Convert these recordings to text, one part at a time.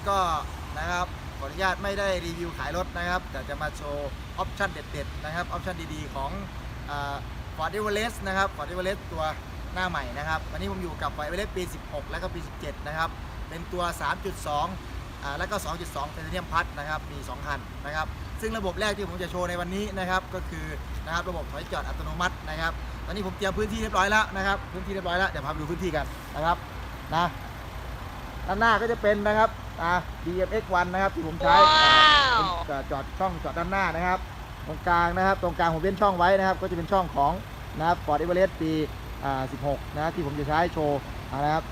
้ก็นะครับขออนุญาตไม่ได้รีวิวขายรถนะครับ แต่จะมาโชว์ออปชั่นเด็ดๆนะครับออปชั่นดีๆของฟอร์ดเอเวอเรสต์นะครับฟอร์ดเอเวอเรสต์ตัวหน้าใหม่นะครับวันนี้ผมอยู่กับฟอร์ดเอเวอเรสต์ปี 16 แล้วก็ปี 17 นะครับ เป็นตัว 3.2อ่าแล้วก็ 2.2เทเทเนียมพัดนะครับมี 2 คันนะครับ ซึ่งระบบแรกที่ผมจะโชว์ในวันนี้นะครับก็คือนะครับระบบถอยจอดอัตโนมัตินะครับตอนนี้ผมเตรียมพื้นที่เรียบร้อยแล้วนะครับพื้นที่เรียบร้อยแล้วเดี๋ยวพาไปดูพื้นที่กันนะครับนะด้านหน้าก็จะเป็นนะครับ อ่า DMX1 นะครับที่ผมใช้ผมจะจอดช่องจอดด้านหน้านะครับ ตรงกลางนะครับ ตรงกลางผมเว้นช่องไว้นะครับ ก็จะเป็นช่องของนะครับ Ford Everest ปีอ่า16 นะครับที่ผมจะใช้โชว์นะครับ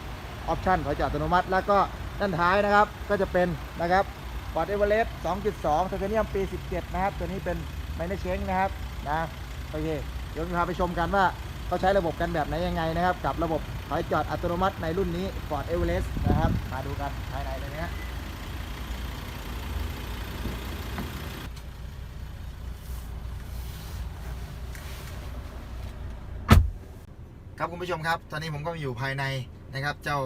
ออปชั่นถอยจอดอัตโนมัติ แล้วก็ด้านท้ายนะครับก็จะเป็นนะครับ Ford Everest 2.2 Titanium ปี 17 นะครับ ตัวนี้เป็นไมเนเชงนะครับนะโอเคเดี๋ยวพาไปชมกันว่า เขาใช้ระบบกันแบบไหนยังไงนะครับ กับระบบถอยจอดอัตโนมัติในรุ่นนี้ Ford Everest นะครับ มาดูกันภายในเลยนะฮะครับคุณผู้ชมครับ ตอนนี้ผมก็อยู่ภายในนะครับ เจ้า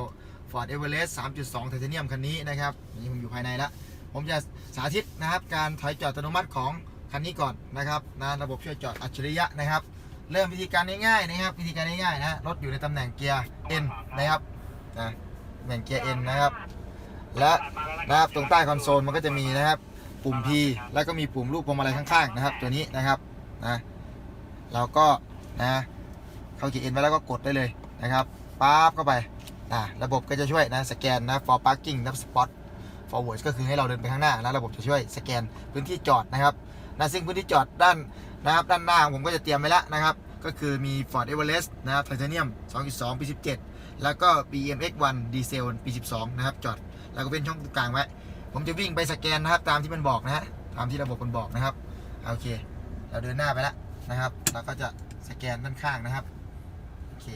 Ford Everest 3.2 Titanium คันนี้นะครับนี่ผมอยู่ภายในแล้วผมจะสาธิตนะครับ การถอยจอดอัตโนมัติของคันนี้ก่อนนะครับนะระบบช่วยจอดอัจฉริยะนะครับ เริ่มวิธีการง่ายๆนะครับ วิธีการง่ายๆนะรถอยู่ในตำแหน่งเกียร์ N นะครับนะตำแหน่งเกียร์ N นะครับ และนะครับตรงใต้คอนโซลมันก็จะมีนะครับ ปุ่ม P แล้วก็มีปุ่มรูปพวงมาลัยข้างๆนะครับ ตัวนี้นะครับนะเราก็นะเข้าเกียร์ N ไว้แล้วก็กดได้เลยนะครับปั๊บเข้าไปนะระบบก็จะช่วยนะสแกนนะ for parking นะ spot forward ก็คือให้เราเดินไปข้างหน้าแล้วระบบจะช่วยสแกนพื้นที่จอดนะครับนะซึ่งพื้นที่จอดด้าน นะครับด้านหน้าผมก็จะเตรียมไว้แล้วนะครับ ก็คือมี Ford Everest นะครับ Titanium 2.2 ปี 17 แล้วก็ BMX1 Diesel ปี 12 นะครับ จอด แล้วก็เป็นช่องกลางไว้ ผมจะวิ่งไปสแกนนะครับ ตามที่มันบอกนะฮะตามที่ระบบมันบอกนะครับ โอเค เราเดินหน้าไปแล้วนะครับแล้วก็จะสแกนด้านข้างนะครับ โอเค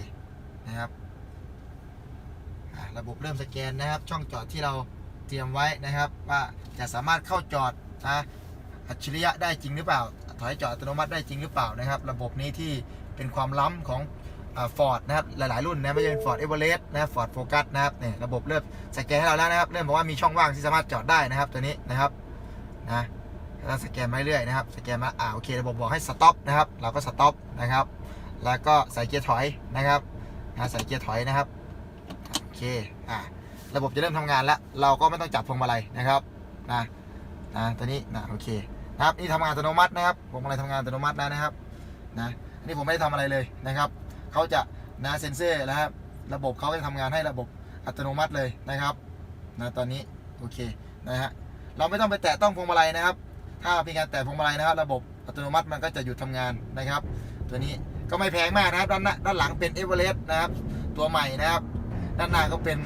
นะครับระบบเริ่มสแกนนะครับ ช่องจอดที่เราเตรียมไว้นะครับ ว่าจะสามารถเข้าจอดนะอัจฉริยะได้จริงหรือเปล่า ถอยจอดอัตโนมัติได้จริงหรือเปล่านะครับ ระบบนี้ที่เป็นความล้ำของฟอร์ดนะครับหลาย ๆ รุ่นนะไม่ใช่เป็น Ford Everest นะครับ Ford Focus นะครับเนี่ยระบบเริ่มสแกนให้เราแล้วนะครับ เริ่มบอกว่ามีช่องว่างที่สามารถจอดได้นะครับตัวนี้นะครับนะแล้วสแกนมาเรื่อยๆนะครับสแกนมาอ่าโอเคระบบบอกให้สต็อปนะครับเราก็สต็อปนะครับ แล้วก็ใส่เกียร์ถอยนะครับนะใส่เกียร์ถอยนะครับโอเคอ่าระบบจะเริ่มทำงานแล้ว เราก็ไม่ต้องจับพวงมาลัยนะครับนะนะตัวนี้นะโอเค นะครับนี่ทำงานอัตโนมัตินะครับพวงมาลัยทำงานอัตโนมัติแล้วนะครับนะนนี้ผมไม่ได้ทำอะไรเลยนะครับเขาจะนะเซ็นเซอร์นะครับระบบเขาจะทำงานให้ระบบอัตโนมัติเลยนะครับนะตอนนี้โอเคนะฮะเราไม่ต้องไปแตะต้องพวงมาลัยนะครับ ถ้ามีการแตะพวงมาลัยนะครับ ระบบอัตโนมัติมันก็จะหยุดทำงานนะครับ ตัวนี้ก็ไม่แพงมากนะครับ ด้านหน้าด้านหลังเป็นเอเวอเรสต์นะครับ ตัวใหม่นะครับ ด้านหน้าก็เป็น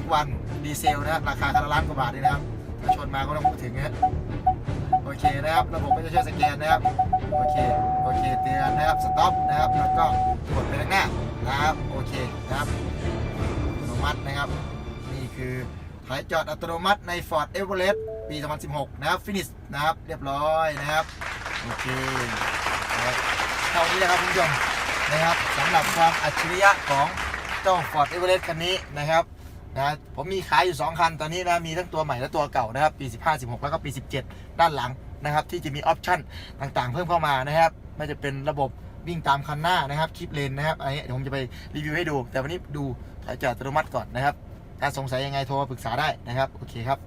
X1 ดีเซลนะครับราคาคันละล้านกว่าบาทเลยนะครับถ้าชนมาก็ต้องพูดถึงนะฮะโอ เคนะครับระบบก็จะช่วยสแกนนะครับโอเคโอเคเตือนนะครับสต็อปนะครับแล้วก็กดไปข้างหน้านะครับโอเคนะครับอัตโนมัตินะครับ นี่คือถอยจอดอัตโนมัติใน Ford Everest ปี 2016 นะครับฟินิชนะครับเรียบร้อยนะครับโอเคเท่านี้นะครับคุณผู้ชมนะครับสำหรับความอัจฉริยะของเจ้า Ford Everest คันนี้นะครับ นะผมมีขายอยู่ 2 คันตอนนี้นะมีทั้งตัวใหม่และตัวเก่านะครับปี 15 16 แล้วก็ปี 17 ด้านหลังนะครับที่จะมีออปชั่นต่างๆ เพิ่มเข้ามานะครับไม่จะเป็นระบบวิ่งตามคันหน้านะครับคลิปเลนนะครับอะไรเงี้ยเดี๋ยวผมจะไปรีวิวให้ดู แต่วันนี้ดูถ่ายจอดอัตโนมัติก่อนนะครับถ้าสงสัยยังไงโทรมาปรึกษาได้นะครับโอเคครับ